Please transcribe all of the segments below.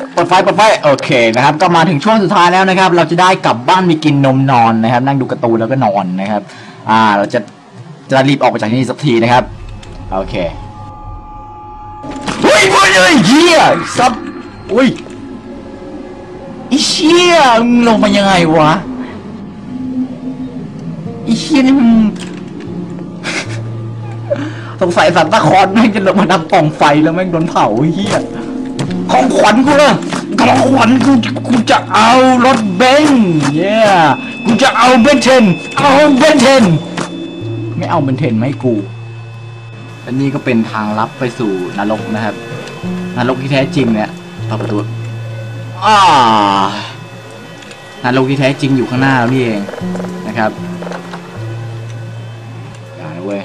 ปิดเปิดไฟเปิดไฟโอเคนะครับ ก็มาถึงช่วงสุดท้ายแล้วนะครับ เราจะได้กลับบ้านมีกินนมนอนนะครับ นั่งดูการ์ตูนแล้วก็นอนนะครับ อ่า เราจะจะรีบออกไปจากที่นี่สักทีนะครับ โอเคเฮ้ยเฮ้ยเฮ้ยเฮียซับอุ้ยไอีเชี่ยมึงลงมายังไงวะไอีเชี่ยนี่มึงสงสัยสันตะคอนแม่งจะลงมาดับปล่องไฟแล้วแม่งโดนเผาเฮีย ของขวัญกูละของขวัญกูกูจะเอารถเบนซ์เย้กูจะเอาเบนเทนเอาเบนเทนไม่เอาเบนเทนไม่กูและนี่ก็เป็นทางลับไปสู่นรกนะครับนรกที่แท้จริงเนี่ยเปิดประตูอ่านรกที่แท้จริงอยู่ข้างหน้าแล้วนี่เองนะครับอย่านะเว้ย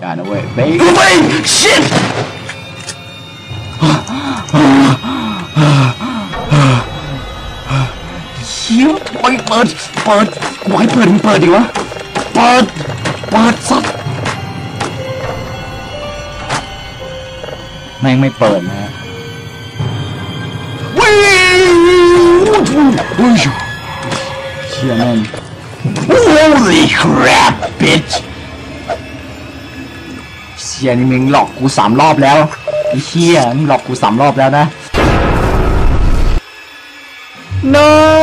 อย่านะเว้ยเบย์เฮ้ย shit เชี่ยปล่อยเปิด เปิดกูให้เปิดมึงเปิดดิวะ เปิด เปิดสัตว์แม่งไม่เปิดนะฮะวิ่งอุ้ยเชี่ยแม่ง Holy crap bitch เชี่ยนี่มึงหลอกกูสามรอบแล้วไอ้เชี่ยมึงหลอกกูสามรอบแล้วนะ no